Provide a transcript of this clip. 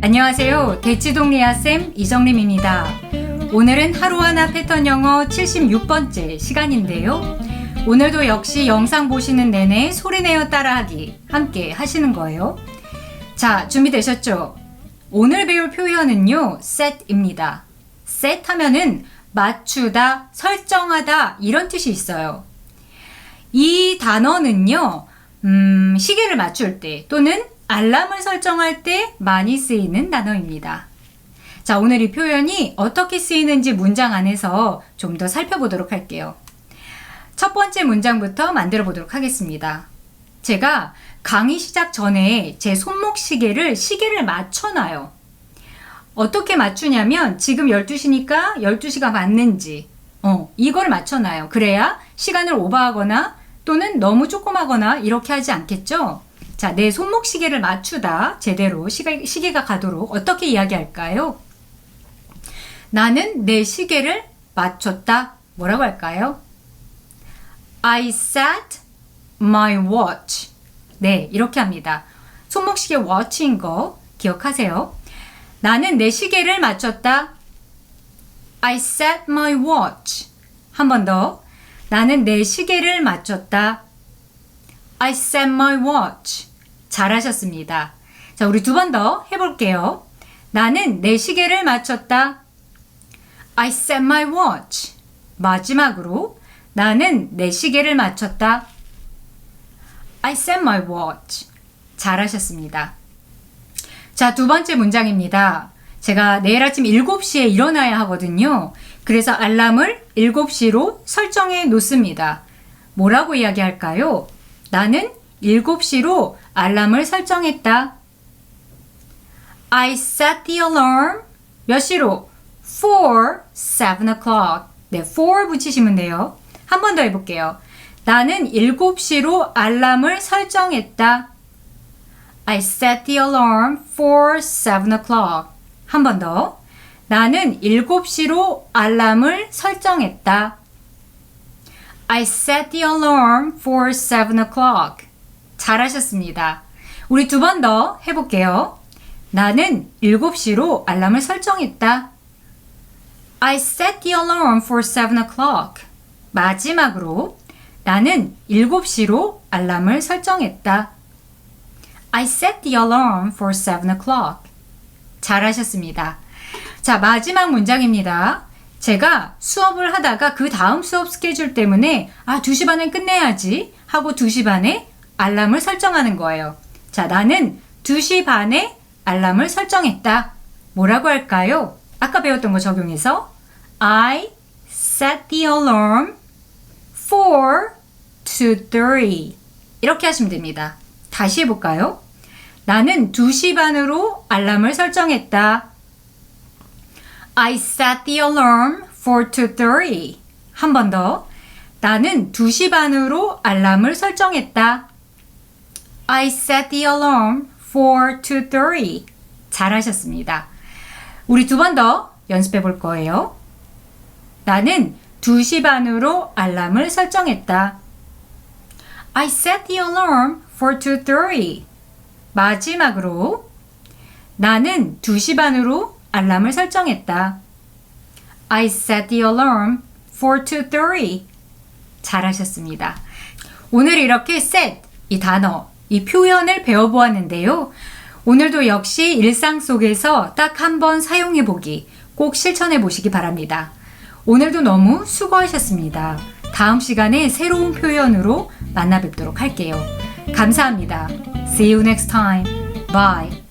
안녕하세요. 대치동 리아쌤 이정림입니다. 오늘은 하루하나 패턴 영어 76번째 시간인데요. 오늘도 역시 영상 보시는 내내 소리내어 따라하기 함께 하시는 거예요. 자, 준비되셨죠? 오늘 배울 표현은요, set입니다. set 하면은 맞추다, 설정하다, 이런 뜻이 있어요. 이 단어는요, 음, 시계를 맞출 때 또는 알람을 설정할 때 많이 쓰이는 단어입니다. 자, 오늘 이 표현이 어떻게 쓰이는지 문장 안에서 좀 더 살펴보도록 할게요. 첫 번째 문장부터 만들어 보도록 하겠습니다. 제가 강의 시작 전에 제 손목 시계를 시계를 맞춰 놔요. 어떻게 맞추냐면 지금 12시니까 12시가 맞는지 어, 이걸 맞춰 놔요. 그래야 시간을 오버하거나 또는 너무 조금하거나 이렇게 하지 않겠죠? 자, 내 손목 시계를 맞추다 제대로 시계, 시계가 가도록 어떻게 이야기할까요? 나는 내 시계를 맞췄다. 뭐라고 할까요? I set my watch. 네, 이렇게 합니다. 손목시계 watch인 거 기억하세요. 나는 내 시계를 맞췄다. I set my watch. 한 번 더. 나는 내 시계를 맞췄다. I set my watch. 잘하셨습니다. 자, 우리 두 번 더 해볼게요. 나는 내 시계를 맞췄다. I set my watch. 마지막으로 나는 내 시계를 맞췄다. I set my watch. 잘하셨습니다. 자, 두 번째 문장입니다. 제가 내일 아침 7시에 일어나야 하거든요. 그래서 알람을 7시로 설정해 놓습니다. 뭐라고 이야기할까요? 나는 7시로 알람을 설정했다. I set the alarm 몇 시로? for 7 o'clock. 네, for 붙이시면 돼요. 한 번 더 해볼게요. 나는 7시로 알람을 설정했다. I set the alarm for 7 o'clock. 한 번 더. 나는 7시로 알람을 설정했다. I set the alarm for 7 o'clock. 잘하셨습니다. 우리 두 번 더 해볼게요. 나는 7시로 알람을 설정했다. I set the alarm for 7 o'clock. 마지막으로 나는 7시로 알람을 설정했다. I set the alarm for 7 o'clock. 잘하셨습니다. 자, 마지막 문장입니다. 제가 수업을 하다가 그 다음 수업 스케줄 때문에 아, 2시 반에 끝내야지 하고 2시 반에 알람을 설정하는 거예요. 자, 나는 2시 반에 알람을 설정했다. 뭐라고 할까요? 아까 배웠던 거 적용해서 I set the alarm for 2.30 이렇게 하시면 됩니다. 다시 해볼까요? 나는 2시 반으로 알람을 설정했다. I set the alarm for 2.30 한 번 더. 나는 2시 반으로 알람을 설정했다. I set the alarm for 2.30 잘하셨습니다. 우리 두 번 더 연습해 볼 거예요. 나는 2시 반으로 알람을 설정했다. I set the alarm for 2.30. 마지막으로 나는 2시 반으로 알람을 설정했다. I set the alarm for 2.30. 잘하셨습니다. 오늘 이렇게 set 이 단어, 이 표현을 배워보았는데요. 오늘도 역시 일상 속에서 딱 한 번 사용해 보기 꼭 실천해 보시기 바랍니다. 오늘도 너무 수고하셨습니다. 다음 시간에 새로운 표현으로 만나 뵙도록 할게요. 감사합니다. See you next time. Bye.